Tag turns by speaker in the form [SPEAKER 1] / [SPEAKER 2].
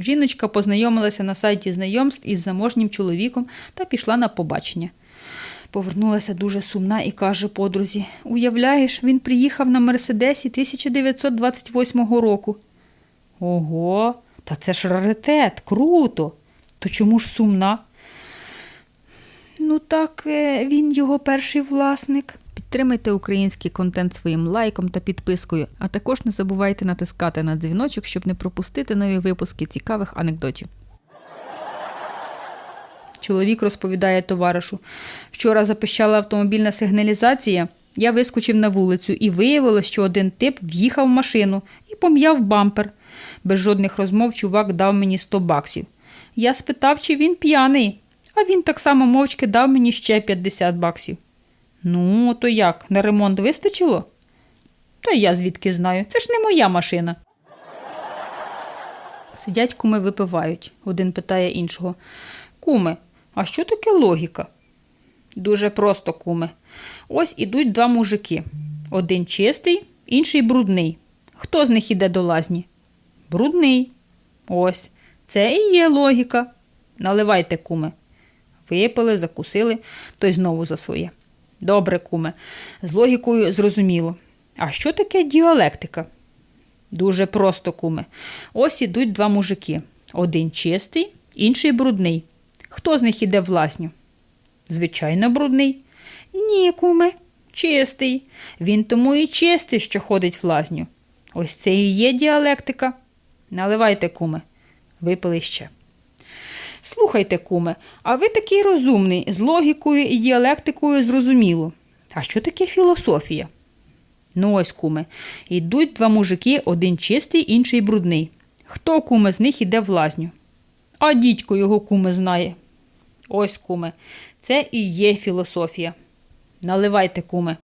[SPEAKER 1] Жіночка познайомилася на сайті знайомств із заможнім чоловіком та пішла на побачення. Повернулася дуже сумна і каже подрузі: Уявляєш, він приїхав на Мерседесі 1928 року. Ого, та це ж раритет, круто. То чому ж сумна? Ну так, е, він його перший власник. Підтримайте український контент своїм лайком та підпискою, а також не забувайте натискати на дзвіночок, щоб не пропустити нові випуски цікавих анекдотів. Чоловік розповідає товаришу. Вчора запищала автомобільна сигналізація. Я вискочив на вулицю і виявилось, що один тип в'їхав в машину і пом'яв бампер. Без жодних розмов чувак дав мені 100 баксів. Я спитав, чи він п'яний, а він так само мовчки дав мені ще 50 баксів. Ну, то як, на ремонт вистачило? Та я звідки знаю, це ж не моя машина. Сидять куми випивають. Один питає іншого. Куме, а що таке логіка? Дуже просто, куме. Ось ідуть два мужики. Один чистий, інший брудний. Хто з них іде до лазні? Брудний. Ось, це і є логіка. Наливайте, куме. Випили, закусили, той знову за своє. Добре, куме. З логікою зрозуміло. А що таке діалектика? Дуже просто, куме. Ось ідуть два мужики. Один чистий, інший брудний. Хто з них іде в лазню? Звичайно, брудний. Ні, куме, чистий. Він тому і чистий, що ходить в лазню. Ось це і є діалектика. Наливайте, куме. Випили ще. Слухайте, куме, а ви такий розумний, з логікою і діалектикою зрозуміло. А що таке філософія? Ну ось, куме, ідуть два мужики, один чистий, інший брудний. Хто, куме, з них іде в лазню? А дідько його куме знає. Ось, куме, це і є філософія. Наливайте, куме.